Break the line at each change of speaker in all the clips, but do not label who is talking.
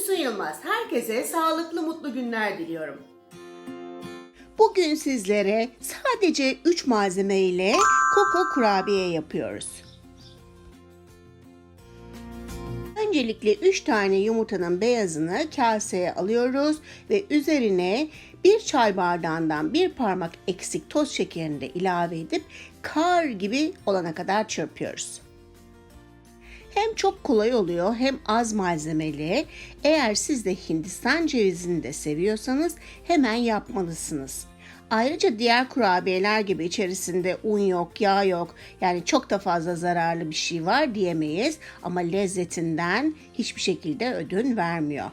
Füsun Yılmaz. Herkese sağlıklı, mutlu günler diliyorum.
Bugün sizlere sadece 3 malzeme ile koko kurabiye yapıyoruz. Öncelikle 3 tane yumurtanın beyazını kaseye alıyoruz ve üzerine bir çay bardağından bir parmak eksik toz şekerini de ilave edip kar gibi olana kadar çırpıyoruz. Hem çok kolay oluyor hem az malzemeli. Eğer siz de Hindistan cevizini de seviyorsanız hemen yapmalısınız. Ayrıca diğer kurabiyeler gibi içerisinde un yok, yağ yok. Yani çok da fazla zararlı bir şey var diyemeyiz ama lezzetinden hiçbir şekilde ödün vermiyor.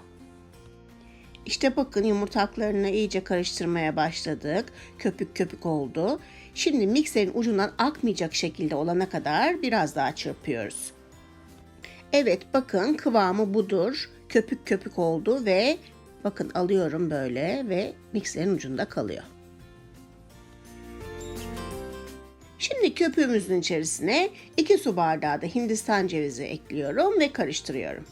İşte bakın yumurtaklarını iyice karıştırmaya başladık. Köpük köpük oldu. Şimdi mikserin ucundan akmayacak şekilde olana kadar biraz daha çırpıyoruz. Evet bakın kıvamı budur. Köpük köpük oldu ve bakın alıyorum böyle ve mikserin ucunda kalıyor. Şimdi köpüğümüzün içerisine 2 su bardağı da Hindistan cevizi ekliyorum ve karıştırıyorum.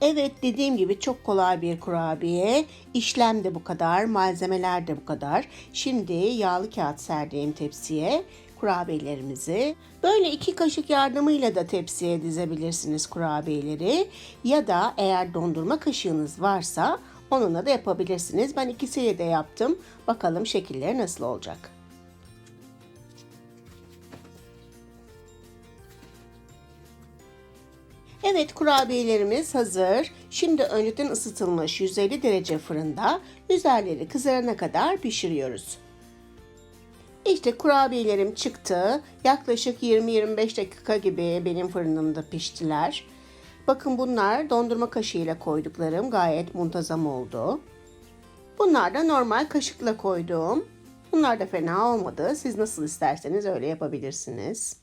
Evet dediğim gibi çok kolay bir kurabiye. İşlem de bu kadar, malzemeler de bu kadar. Şimdi yağlı kağıt serdiğim tepsiye kurabiyelerimizi böyle iki kaşık yardımıyla da tepsiye dizebilirsiniz kurabiyeleri. Ya da eğer dondurma kaşığınız varsa onunla da yapabilirsiniz. Ben ikisiyle de yaptım. Bakalım şekilleri nasıl olacak. Evet kurabiyelerimiz hazır. Şimdi önceden ısıtılmış 150 derece fırında üzerleri kızarana kadar pişiriyoruz. İşte kurabiyelerim çıktı. Yaklaşık 20-25 dakika gibi benim fırınımda piştiler. Bakın bunlar dondurma kaşığıyla koyduklarım gayet muntazam oldu. Bunlar da normal kaşıkla koyduğum. Bunlar da fena olmadı. Siz nasıl isterseniz öyle yapabilirsiniz.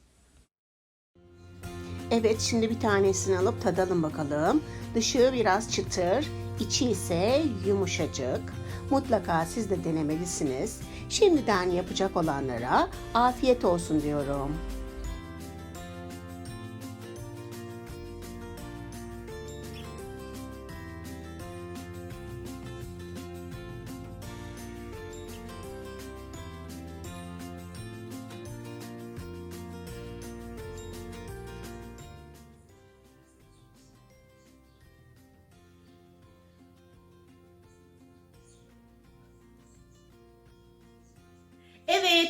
Evet şimdi bir tanesini alıp tadalım bakalım. Dışı biraz çıtır, içi ise yumuşacık. Mutlaka siz de denemelisiniz. Şimdiden yapacak olanlara afiyet olsun diyorum.